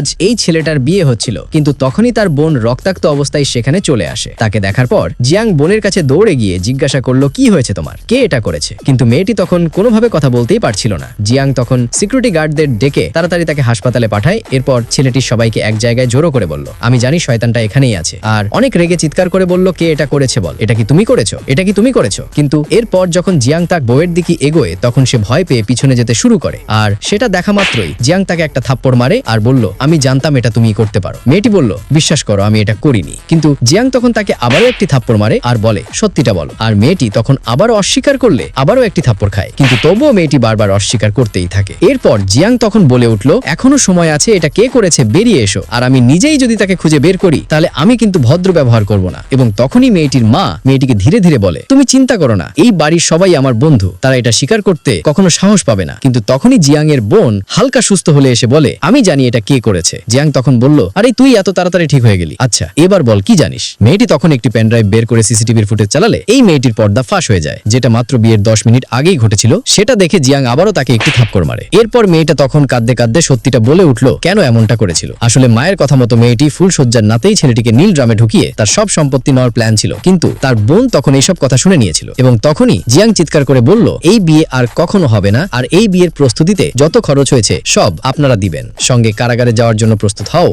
আজ এই ছেলেটার বিয়ে হচ্ছিল। কিন্তু তখনই তার বোন রক্তাক্ত অবস্থায় সেখানে চলে আসে। তাকে দেখার পর জিয়াং বোনের কাছে দৌড়ে গিয়ে জিজ্ঞাসা করল, কি হয়েছে তোমার? কে এটা করেছে? কিন্তু মেয়েটি তখন কোনোভাবে কথা বলতেই পারছিল না। জিয়াং তখন সিকিউরিটি গার্ডদের ডেকে তাড়াতাড়ি তাকে হাসপাতালে পাঠায়। এরপর ছেলেটি সবাইকে এক জায়গায় জড়ো করে বলল, আমি জানি শয়তানটা এখানেই আছে। আর অনেক রেগে চিৎকার করে বলল, কে এটা করেছে বল? এটা কি তুমি করেছ? এটা কি তুমি করেছ? কিন্তু এরপর যখন জিয়াং তাক বউয়ের দিকে এগোয়, তখন সে ভয় পেয়ে পিছনে যেতে শুরু করে। আর সেটা দেখা মাত্রই জিয়াং তাকে একটা থাপ্পড় মারে আর বলল আমি জানতাম এটা তুমি করতে পারো। মেয়েটি বলল, বিশ্বাস করো, আমি এটা করিনি। কিন্তু জিয়াং তখন তাকে আবারও একটি থাপ্পড় মারে আর বলে, সত্যিটা বলো। আর মেয়েটি তখন আবারও অস্বীকার করলে আবারও একটি থাপ্পড় খায়। কিন্তু তবুও মেয়েটি বারবার অস্বীকার করতেই থাকে। এরপর জিয়াং তখন বলে উঠল, এখনও সময় আছে, এটা কে করেছে? বেরিয়ে এসো। আর আমি নিজেই যদি তাকে খুঁজে বের করি, তাহলে আমি কিন্তু ভদ্র ব্যবহার করব না। এবং তখনই মেয়েটির মা মেয়েটিকে ধীরে ধীরে বলে, তুমি চিন্তা করো না, এই বাড়ির সবাই আমার বন্ধু। তারা এটা স্বীকার করতে কখনো সাহস পাবে না। কিন্তু তখনই জিয়াং এর বোন হালকা সুস্থ হলে এসে বলে, আমি জানি এটা কে করেছে। জিয়াং তখন বলল, আরে, তুই এত তাড়াতাড়ি ঠিক হয়ে গেলি। আচ্ছা এবার বল, কি জানিস? মেয়েটি তখন একটি পেনড্রাইভ বের করে সিসিটিভির ফুটেজ চালালে এই মেয়েটির পর্দা ফাঁস হয়ে যায়। যেটা মাত্র বিয়ের দশ মিনিট আগেই ঘটেছিল, সেটা দেখে জিয়াং আবারও তাকে একটি থাপ্পড় মারে। এরপর মেয়েটা তখন কাঁদতে কাঁদতে সত্যিটা বলে উঠল, কেন এমনটা করেছিল? আসলে মায়ের কথা মতো মেয়েটি ফুল সজ্জার নাতেই ছেলেটিকে নীল ড্রামে ঢুকিয়ে তার সব সম্পত্তি নেওয়ার প্ল্যান ছিল। কিন্তু তার বোন তখন এইসব কথা শুনে নিয়েছিল এবং তখনই জিয়াং চিৎকার করে বলল, এই বিয়ে আর কখনো হবে না, আর এই বিয়ের প্রস্তুতিতে যত খরচ হয়েছে, সব আপনারা দিবেন। সঙ্গে কারাগারে যাওয়ার জন্য প্রস্তুত হও।